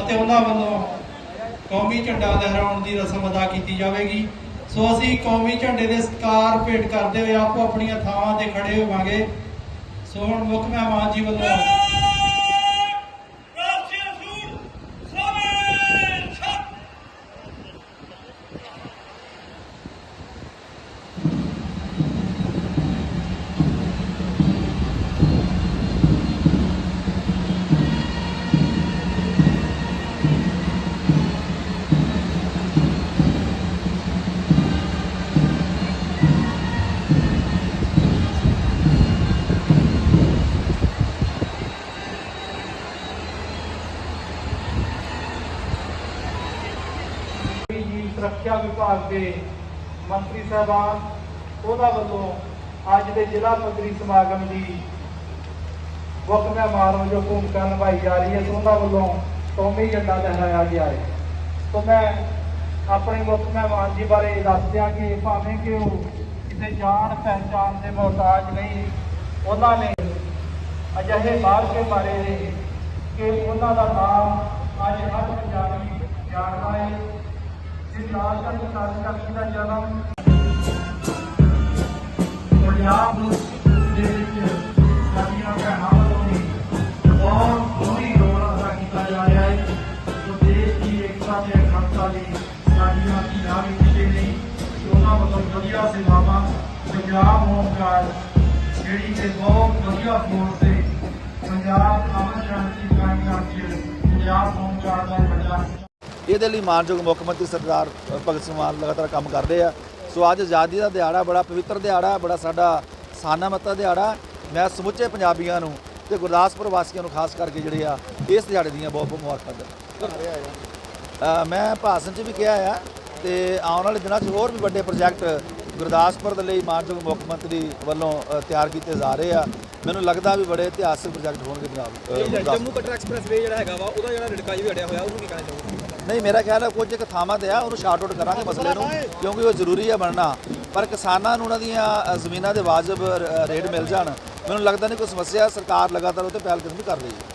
ਅਤੇ ਉਹਨਾਂ ਵੱਲੋਂ ਕੌਮੀ ਝੰਡਾ ਲਹਿਰਾਉਣ ਦੀ ਰਸਮ ਅਦਾ ਕੀਤੀ ਜਾਵੇਗੀ। ਸੋ ਅਸੀਂ ਕੌਮੀ ਝੰਡੇ ਦੇ ਸਤਿਕਾਰ ਭੇਟ ਕਰਦੇ ਹੋਏ ਆਪੋ ਆਪਣੀਆਂ ਥਾਵਾਂ ਤੇ ਖੜੇ ਹੋਵਾਂਗੇ। ਸੋ ਹੁਣ ਮੁੱਖ ਮਹਿਮਾਨ ਜੀ ਵੱਲੋਂ ਸੁਰੱਖਿਆ ਵਿਭਾਗ ਦੇ ਮੰਤਰੀ ਸਾਹਿਬਾਨ ਉਹਨਾਂ ਵੱਲੋਂ ਅੱਜ ਦੇ ਜ਼ਿਲ੍ਹਾ ਪੱਧਰੀ ਸਮਾਗਮ ਦੀ ਮੁੱਖ ਮਹਿਮਾਨ ਵਜੋਂ ਭੂਮਿਕਾ ਨਿਭਾਈ ਜਾ ਰਹੀ ਹੈ ਉਹਨਾਂ ਵੱਲੋਂ ਕੌਮੀ ਝੰਡਾ ਲਹਿਰਾਇਆ ਗਿਆ ਹੈ। ਤੋਂ ਮੈਂ ਆਪਣੇ ਮੁੱਖ ਮਹਿਮਾਨ ਜੀ ਬਾਰੇ ਦੱਸਦਿਆਂ ਕਿ ਭਾਵੇਂ ਕਿ ਉਹ ਕਿਸੇ ਜਾਣ ਪਹਿਚਾਣ ਦੇ ਮੁਹਤਾਜ ਨਹੀਂ, ਉਹਨਾਂ ਨੇ ਅਜਿਹੇ ਬਾਹਰ ਕੇ ਮਾਰੇ ਨੇ ਕਿ ਉਹਨਾਂ ਦਾ ਨਾਮ ਅੱਜ ਹਰ ਪੰਜਾਬੀ ਜਾਣਦਾ ਹੈ। ਜਿਸ ਆਸ਼ਰਮ ਕਾਰਜਕਰਤਾ ਦਾ ਜਨਮ ਪੰਜਾਬ ਦੇ ਵਿੱਚ ਸਾਡੀਆਂ ਭੈਣਾਂ ਵੱਲੋਂ ਵੀ ਬਹੁਤ ਸੋਹਣੀ ਰੋਲ ਅਦਾ ਕੀਤਾ ਜਾ ਰਿਹਾ ਹੈ। ਜੋ ਦੇਸ਼ ਦੀ ਏਕਤਾ ਤੇ ਅਖੰਡਤਾ ਲਈ ਸਾਡੀਆਂ ਧੀਆਂ ਵੀ ਪਿੱਛੇ ਨਹੀਂ ਉਹਨਾਂ ਵੱਲੋਂ ਵਧੀਆ ਸੇਵਾਵਾਂ ਪੰਜਾਬ ਹੋਮਗਾਰਡ ਜਿਹੜੀ ਕਿ ਬਹੁਤ ਵਧੀਆ ਫੋਰਸ ਤੇ ਪੰਜਾਬ ਇਹਦੇ ਲਈ ਮਾਨਯੋਗ ਮੁੱਖ ਮੰਤਰੀ ਸਰਦਾਰ ਭਗਤ ਸਿੰਘ ਮਾਨ ਲਗਾਤਾਰ ਕੰਮ ਕਰਦੇ ਆ। ਸੋ ਅੱਜ ਆਜ਼ਾਦੀ ਦਾ ਦਿਹਾੜਾ ਬੜਾ ਪਵਿੱਤਰ ਦਿਹਾੜਾ ਬੜਾ ਸਾਡਾ ਸਾਨਾਮਤਾ ਦਿਹਾੜਾ। ਮੈਂ ਸਮੁੱਚੇ ਪੰਜਾਬੀਆਂ ਨੂੰ ਤੇ ਗੁਰਦਾਸਪੁਰ ਵਾਸੀਆਂ ਨੂੰ ਖਾਸ ਕਰਕੇ ਜਿਹੜੇ ਆ ਇਸ ਦਿਹਾੜੇ ਦੀਆਂ ਬਹੁਤ ਬਹੁਤ ਮੁਬਾਰਕਾਂ ਦਿੰਦਾ ਮੈਂ ਭਾਸ਼ਣ 'ਚ ਵੀ ਕਿਹਾ ਆ ਤੇ ਆਉਣ ਵਾਲੇ ਦਿਨਾਂ 'ਚ ਹੋਰ ਵੀ ਵੱਡੇ ਪ੍ਰੋਜੈਕਟ ਗੁਰਦਾਸਪੁਰ ਦੇ ਲਈ ਮਾਨਯੋਗ ਮੁੱਖ ਮੰਤਰੀ ਵੱਲੋਂ ਤਿਆਰ ਕੀਤੇ ਜਾ ਰਹੇ ਆ। ਮੈਨੂੰ ਲੱਗਦਾ ਵੀ ਬੜੇ ਇਤਿਹਾਸਕ ਪ੍ਰੋਜੈਕਟ ਹੋਣਗੇ ਪੰਜਾਬ। ਜੰਮੂ ਕਟਰਾ ਐਕਸਪ੍ਰੈਸਵੇ ਜਿਹੜਾ ਹੈਗਾ ਵਾ ਉਹਦਾ ਜਿਹੜਾ ਰਿੜਕਾ ਜੀ ਅੜਿਆ ਹੋਇਆ ਉਹਨੂੰ ਕੀ ਕਹਿਣਾ ਚਾਹੋਗੇ? ਨਹੀਂ, ਮੇਰਾ ਖਿਆਲ ਹੈ ਕੁਝ ਇੱਕ ਥਾਵਾਂ ਤੇ ਆ, ਉਹਨੂੰ ਸ਼ਾਰਟ ਆਊਟ ਕਰਾਂਗੇ ਮਸਲੇ ਨੂੰ, ਕਿਉਂਕਿ ਉਹ ਜ਼ਰੂਰੀ ਹੈ ਬਣਨਾ। ਪਰ ਕਿਸਾਨਾਂ ਨੂੰ ਉਹਨਾਂ ਦੀਆਂ ਜ਼ਮੀਨਾਂ ਦੇ ਵਾਜਬ ਰ- ਰੇਟ ਮਿਲ ਜਾਣ। ਮੈਨੂੰ ਲੱਗਦਾ ਨਹੀਂ ਕੋਈ ਸਮੱਸਿਆ ਸਰਕਾਰ ਲਗਾਤਾਰ ਉਹ ਤੇ ਪਹਿਲ ਕਦਮੀ ਕਰ ਰਹੀ ਹੈ।